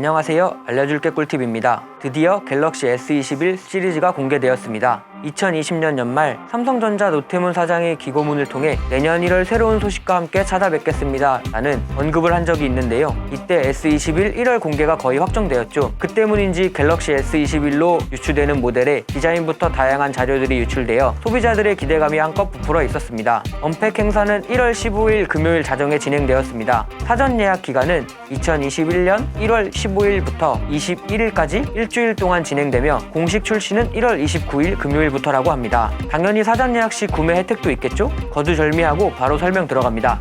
안녕하세요. 알려줄게 꿀팁입니다. 드디어 갤럭시 S21 시리즈가 공개되었습니다. 2020년 연말 삼성전자 노태문 사장의 기고문을 통해 내년 1월 새로운 소식과 함께 찾아뵙겠습니다. 라는 언급을 한 적이 있는데요. 이때 S21 1월 공개가 거의 확정되었죠. 그 때문인지 갤럭시 S21로 유출되는 모델의 디자인부터 다양한 자료들이 유출되어 소비자들의 기대감이 한껏 부풀어 있었습니다. 언팩 행사는 1월 15일 금요일 자정에 진행되었습니다. 사전 예약 기간은 2021년 1월 15일부터 21일까지 일주일 동안 진행되며 공식 출시는 1월 29일 금요일 부터라고 합니다. 당연히 사전 예약 시 구매 혜택도 있겠죠? 거두절미하고 바로 설명 들어갑니다.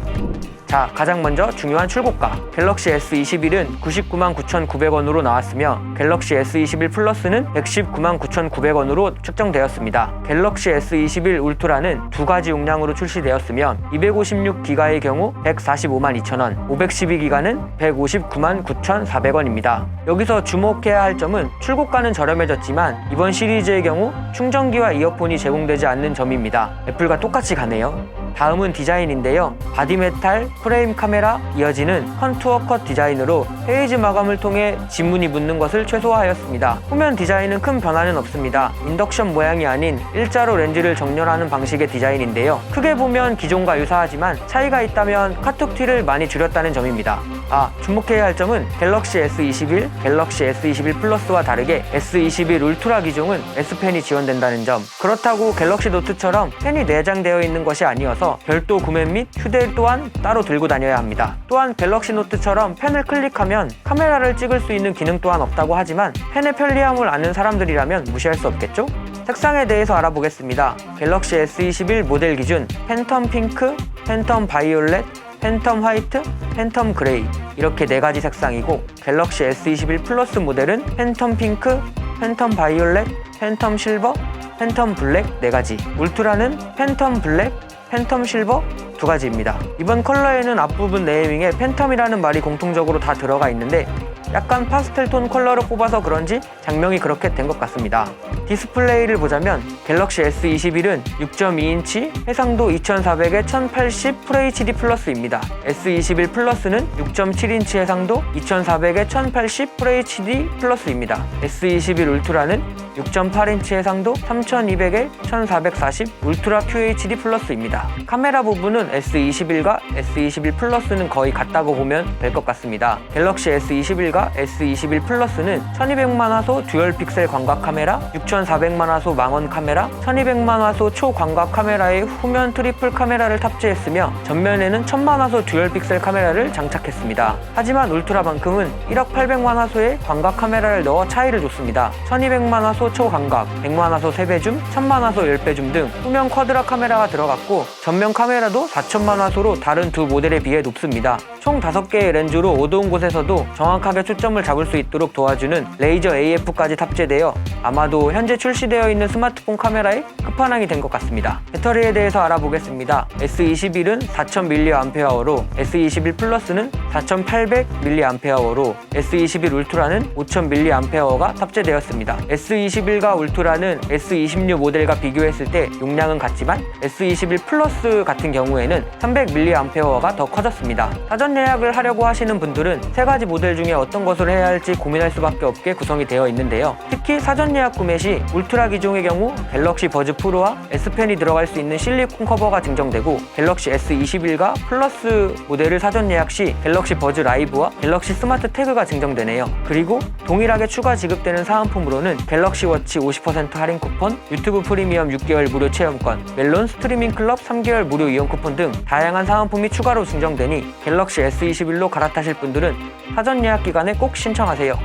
자, 가장 먼저 중요한 출고가. 갤럭시 S21은 99만 9,900원으로 나왔으며 갤럭시 S21 플러스는 119만 9,900원으로 측정되었습니다. 갤럭시 S21 울트라는 두 가지 용량으로 출시되었으며 256기가의 경우 145만 2천원, 512기가는 159만 9,400원입니다. 여기서 주목해야 할 점은 출고가는 저렴해졌지만 이번 시리즈의 경우 충전기와 이어폰이 제공되지 않는 점입니다. 애플과 똑같이 가네요. 다음은 디자인인데요. 바디 메탈, 프레임 카메라, 이어지는 컨투어 컷 디자인으로 페이지 마감을 통해 지문이 묻는 것을 최소화하였습니다. 후면 디자인은 큰 변화는 없습니다. 인덕션 모양이 아닌 일자로 렌즈를 정렬하는 방식의 디자인인데요. 크게 보면 기존과 유사하지만 차이가 있다면 카툭 티를 많이 줄였다는 점입니다. 아, 주목해야 할 점은 갤럭시 S21, 갤럭시 S21 플러스와 다르게 S21 울트라 기종은 S펜이 지원된다는 점. 그렇다고 갤럭시 노트처럼 펜이 내장되어 있는 것이 아니어서 별도 구매 및 휴대 또한 따로 들고 다녀야 합니다. 또한 갤럭시 노트처럼 펜을 클릭하면 카메라를 찍을 수 있는 기능 또한 없다고 하지만 펜의 편리함을 아는 사람들이라면 무시할 수 없겠죠? 색상에 대해서 알아보겠습니다. 갤럭시 S21 모델 기준 팬텀 핑크, 팬텀 바이올렛, 팬텀 화이트, 팬텀 그레이 이렇게 네 가지 색상이고 갤럭시 S21 플러스 모델은 팬텀 핑크, 팬텀 바이올렛, 팬텀 실버, 팬텀 블랙 네 가지 울트라는 팬텀 블랙, 팬텀 실버 두 가지입니다. 이번 컬러에는 앞부분 네이밍에 팬텀이라는 말이 공통적으로 다 들어가 있는데 약간 파스텔 톤 컬러를 뽑아서 그런지 장명이 그렇게 된 것 같습니다. 디스플레이를 보자면 갤럭시 S21은 6.2인치 해상도 2400에 1080 FHD 플러스입니다. S21 플러스는 6.7인치 해상도 2400에 1080 FHD 플러스입니다. S21 울트라는 6.8인치 해상도 3200에 1440 울트라 QHD 플러스입니다. 카메라 부분은 S21과 S21 플러스는 거의 같다고 보면 될 것 같습니다. 갤럭시 S21과 S21 플러스는 1200만 화소 듀얼 픽셀 광각 카메라, 6400만 화소 망원 카메라, 1200만 화소 초광각 카메라의 후면 트리플 카메라를 탑재했으며 전면에는 1000만 화소 듀얼 픽셀 카메라를 장착했습니다. 하지만 울트라만큼은 1억 800만 화소의 광각 카메라를 넣어 차이를 줬습니다. 1200만 화소 초광각, 100만 화소 3배 줌, 1000만 화소 10배 줌 등 후면 쿼드라 카메라가 들어갔고 전면 카메라도 4000만 화소로 다른 두 모델에 비해 높습니다. 총 5개의 렌즈로 어두운 곳에서도 정확하게 초점을 잡을 수 있도록 도와주는 레이저 AF까지 탑재되어 아마도 현재 출시되어 있는 스마트폰 카메라의 끝판왕이 된 것 같습니다. 배터리에 대해서 알아보겠습니다. S21은 4000mAh로 S21 플러스는 4800mAh로 S21 울트라는 5000mAh가 탑재되었습니다. S21과 울트라는 S26 모델과 비교했을 때 용량은 같지만 S21 플러스 같은 경우에는 300mAh가 더 커졌습니다. 사전 예약을 하려고 하시는 분들은 세 가지 모델 중에 어떤 것을 해야 할지 고민할 수밖에 없게 구성이 되어 있는데요. 특히 사전 예약 구매 시 울트라 기종의 경우 갤럭시 버즈 프로와 S펜이 들어갈 수 있는 실리콘 커버가 증정되고 갤럭시 S21과 플러스 모델을 사전 예약 시 갤럭시 버즈 라이브와 갤럭시 스마트 태그가 증정되네요. 그리고 동일하게 추가 지급되는 사은품으로는 갤럭시 워치 50% 할인 쿠폰, 유튜브 프리미엄 6개월 무료 체험권, 멜론 스트리밍 클럽 3개월 무료 이용 쿠폰 등 다양한 사은품이 추가로 증정되니 갤럭시 S21로 갈아타실 분들은 사전 예약 기간에 꼭 신청하세요.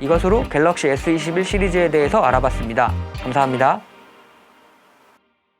이것으로 갤럭시 S21 시리즈에 대해서 알아봤습니다. 감사합니다.